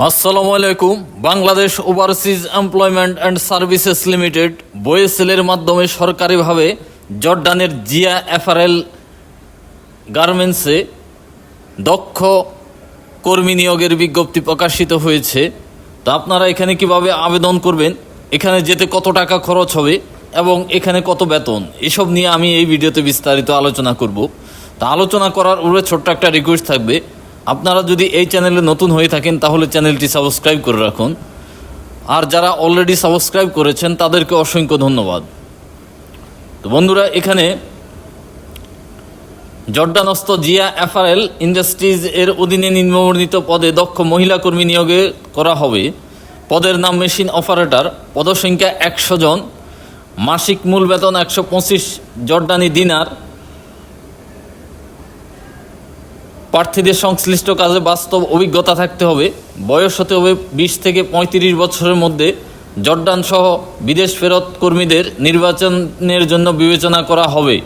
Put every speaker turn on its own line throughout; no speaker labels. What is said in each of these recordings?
আসসালামু আলাইকুম। Bangladesh overseas employment and services limited বয়েসেলের মাধ্যমে সরকারিভাবে জর্ডানের জিয়া এফআরএল গার্মেন্টসে দক্ষ কর্মী নিয়োগের বিজ্ঞপ্তি প্রকাশিত হয়েছে। তো আপনারা এখানে কীভাবে আবেদন করবেন? এখানে যেতে কত টাকা খরচ হবে এবং এখানে কত বেতন? এসব নিয়ে আমি এই ভিডিওতে বিস্তারিত আলোচনা করব। তা আলোচনা করার উপরে ছোট্ট একটা রিকোয়েস্ট থাকবে। আপনারা যদি এই চ্যানেলে নতুন হয়ে থাকেন, তাহলে চ্যানেলটি সাবস্ক্রাইব করে রাখুন। আর যারা অলরেডি সাবস্ক্রাইব করেছেন, তাদেরকে অসংখ্য ধন্যবাদ। তো বন্ধুরা, এখানে জর্ডানস্থ জিয়া এফআরএল ইন্ডাস্ট্রিজ এর অধীনে নিম্নবর্ণিত পদে দক্ষ মহিলা কর্মী নিয়োগে করা হবে। পদের নাম মেশিন অপারেটর। পদসংখ্যা একশো জন। মাসিক মূল বেতন একশো পঁচিশ জর্ডানি দিনার। প্রার্থীদের সংশ্লিষ্ট কাজে বাস্তব অভিজ্ঞতা থাকতে হবে। বয়স হতে হবে বিশ থেকে পঁয়ত্রিশ বছরের মধ্যে। জর্ডান সহ বিদেশ ফেরত কর্মীদের নির্বাচনের জন্য বিবেচনা করা হবে।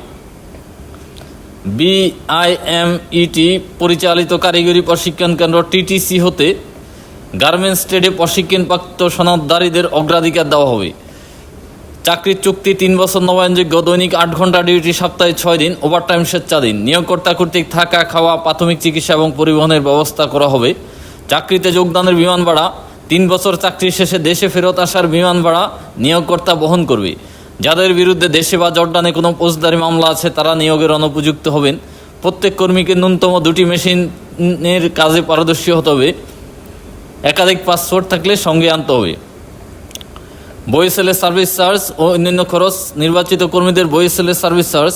বিআইএমইটি পরিচালিত কারিগরি প্রশিক্ষণ কেন্দ্র টিটিসি হতে গার্মেন্টস ট্রেডে প্রশিক্ষণপ্রাপ্ত সনদদারীদের অগ্রাধিকার দেওয়া হবে। চাকরির চুক্তি, তিন বছর নবায়নযোগ্য দৈনিক আট ঘণ্টা ডিউটি, সপ্তাহে ছয় দিন, ওভারটাইম স্বেচ্ছাধীন। নিয়োগকর্তা কর্তৃক থাকা, খাওয়া, প্রাথমিক চিকিৎসা এবং পরিবহনের ব্যবস্থা করা হবে। চাকরিতে যোগদানের বিমান ভাড়া, তিন বছর চাকরি শেষে দেশে ফেরত আসার বিমান ভাড়া নিয়োগকর্তা বহন করবে। যাদের বিরুদ্ধে দেশে বা জর্ডানে কোনো ফৌজদারি মামলা আছে, তারা নিয়োগের অনুপযুক্ত হবেন। প্রত্যেক কর্মীকে ন্যূনতম দুটি মেশিনের কাজে পারদর্শী হতে হবে। একাধিক পাসপোর্ট থাকলে সঙ্গে আনতে হবে। বইসেলের সার্ভিস চার্জ ও অন্যান্য খরচ নির্বাচিত কর্মীদের বইসেলের সার্ভিস চার্জ।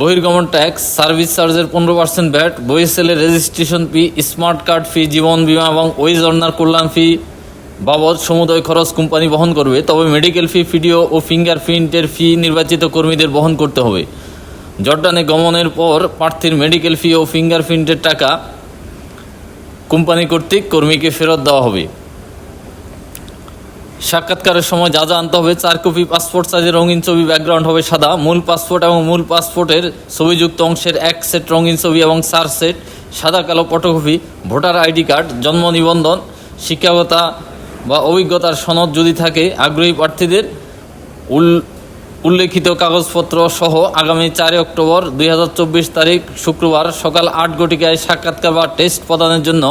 বহির্গমন ট্যাক্স, সার্ভিস চার্জের পনেরো percent VAT বইসেলের registration fee, smart card fee, জীবন বিমা এবং ওয়েজ অর্নার কল্যাণ ফি বাবদ সমুদয় খরচ কোম্পানি বহন করবে। তবে মেডিকেল ফি, ভিডিও ও ফিঙ্গারপ্রিন্টের ফি নির্বাচিত কর্মীদের বহন করতে হবে। জর্ডানে গমনের পর প্রার্থীর মেডিকেল ফি ও ফিঙ্গারপ্রিন্টের টাকা কোম্পানি কর্তৃক কর্মীকে ফেরত দেওয়া হবে। সাক্ষাৎকারের সময় যা যা আনতে হবে, চার কপি পাসপোর্ট সাইজের রঙিন ছবি ব্যাকগ্রাউন্ড হবে সাদা, মূল পাসপোর্ট এবং মূল পাসপোর্টের ছবিযুক্ত অংশের এক সেট রঙিন ছবি এবং চার সেট সাদা, কালো ফটোকপি ভোটার আইডি কার্ড জন্ম নিবন্ধন, শিক্ষাগতা বা অভিজ্ঞতার সনদ যদি থাকে, আগ্রহী প্রার্থীদের উল, উল্লেখিত কাগজপত্র সহ আগামী চারই অক্টোবর দুই হাজার চব্বিশ তারিখ শুক্রবার সকাল আট ঘটিকায় সাক্ষাৎকার বা টেস্ট প্রদানের জন্য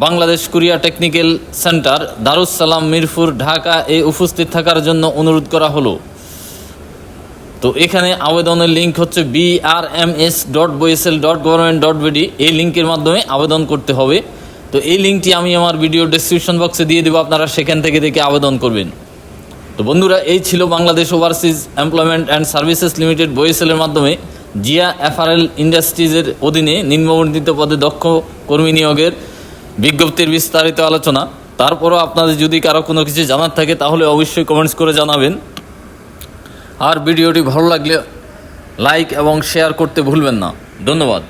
Bangladesh Korea technical centre Darussalam Mirpur, Dhaka এ উপস্থিত থাকার জন্য অনুরোধ করা হলো। তো এখানে আবেদনের লিঙ্ক হচ্ছে BRMS dot BOESL dot government dot BD এই লিঙ্কের মাধ্যমে আবেদন করতে হবে। তো এই লিঙ্কটি আমি আমার ভিডিও ডেসক্রিপশন বক্সে দিয়ে দেবো, আপনারা সেখান থেকে দেখে আবেদন করবেন। তো বন্ধুরা, এই ছিল Bangladesh overseas employment and services limited বইএসএলের মাধ্যমে জিয়া এফআরএল ইন্ডাস্ট্রিজের অধীনে নিম্নবর্ণিত পদে দক্ষ কর্মী নিয়োগের বিজ্ঞপ্তির বিস্তারিত আলোচনা। তারপরও আপনাদের যদি কারও কোনো কিছু জানার থাকে, তাহলে অবশ্যই কমেন্টস করে জানাবেন। আর ভিডিওটি ভালো লাগলে লাইক এবং শেয়ার করতে ভুলবেন না। ধন্যবাদ।